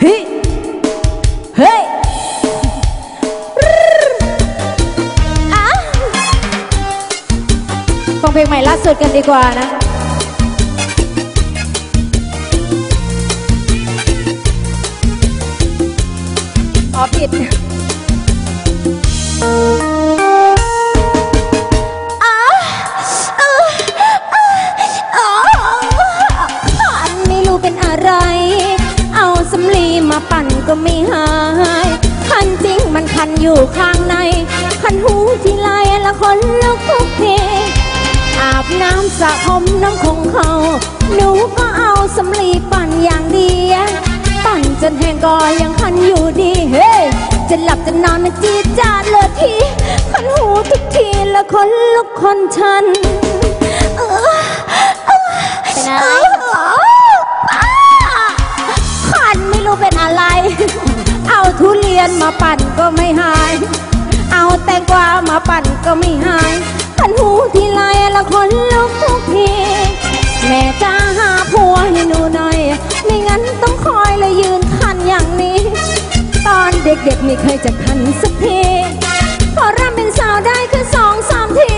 เฮ้ยเฮ้ยฟังเพลงใหม่ล่าสุดกันดีกว่านะอ๋อผิด มาปั่นก็ไม่หายคันจริงมันคันอยู่ข้างใน คันหูที่ไรละคนลุกทุกทีอาบน้ำสระผมน้ำคงเขา หนูก็เอาสำลีปั่นอย่างเดียวปั่นจนแห้งก็ยังคันอยู่ดี เฮ้จะหลับจะนอนมันจีจาดเลยที คันหูทุกทีละคนลุกคนชันเออเออเป็นอะไร นมาปั่นก็ไม่หาย เอาแตงกวามาปั่นก็ไม่หายคันหูทีไรละคนลุกทุกทีแม่จ้าหาผัวให้หนูหน่อย ไม่งั้นต้องคอยเลยยืนคันอย่างนี้ ตอนเด็กๆไม่เคยจะคันสักทีพอเริ่มเป็นสาวได้แค่สองสามที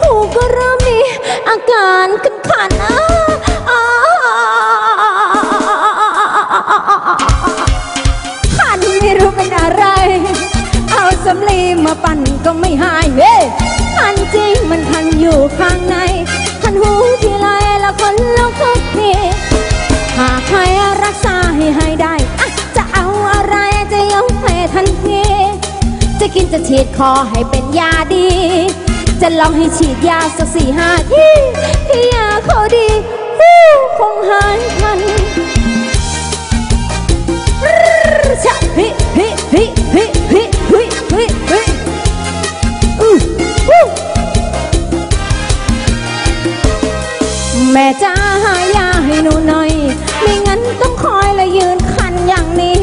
หูก็เริ่มมีอาการขึ้น มาปั่นก็ไม่หายเฮ้คันจริงมันคันอยู่ข้างในคันหูทีไรละคนลุกทุกทีหากใครรักษาให้หายได้อะจะเอาอะไรจะยกให้ทันที จะกินจะฉีดคอให้เป็นยาดี จะลองให้ฉีดยาสักสี่ห้าทีที่ยาเขาดีคงหายทัน จ้าหายาให้หนูหน่อย ไม่งั้นต้องคอยและยืนคันอย่างนี้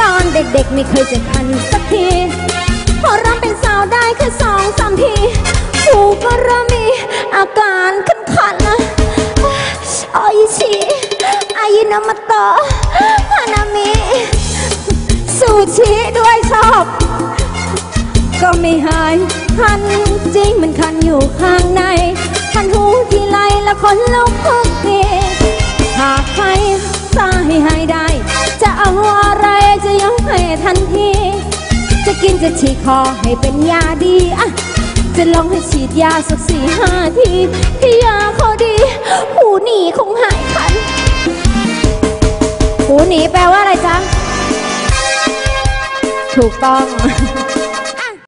ตอนเด็กๆไม่เคยจะคันสักทีพอริ่มเป็นสาวได้แค่สองสามทีหูก็เริ่มมีอาการขันขันๆนะอ้ยชีอายินมาโตะฮานามิซูชิด้วยชอบ ก็ไม่หายคันจริงมันคันอยู่ข้างใน คันหูที่ไรละคนลุกทุกทีหากใครสาให้หายได้ จะเอาอะไรจะยกให้ทันที จะกินจะฉีดคอให้เป็นยาดีอะจะลองให้ฉีดยาสักสี่ห้าทีที่ยาเขาดี หูหนีคงหายคัน หูหนีแปลว่าอะไรจ๊ะ ถูกต้อง